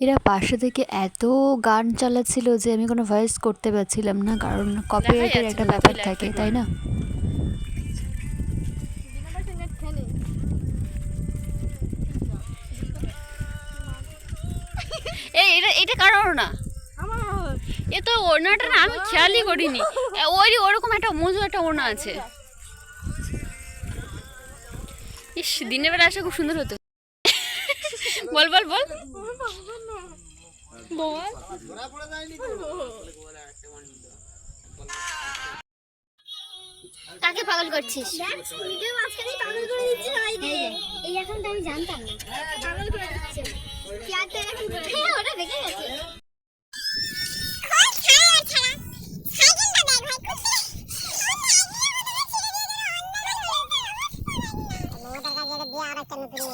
এরা পাশে থেকে এত গান চালাচ্ছিল যে আমি কোনো ভয়েস করতে পারছিলাম না কারণ কপিরাইটের একটা ব্যাপার থাকে তাই না? এই এটা এটা কারণ না এ তো ওনাটা না আমি খেয়ালই করিনি। ওই ওরকম একটা মজু একটা ওনা আছে। ইস দিনের বেলা আসা খুব সুন্দর হতো। বল বল বল। কাকে পাগল করছিস? ভিডিও মাঝখানে পাগল করে দিচ্ছি সবাই এই এখনটা আমি জানতাম না পাগল করে দিচ্ছে এখন ওটা বেঁকে গেছে। ka na din.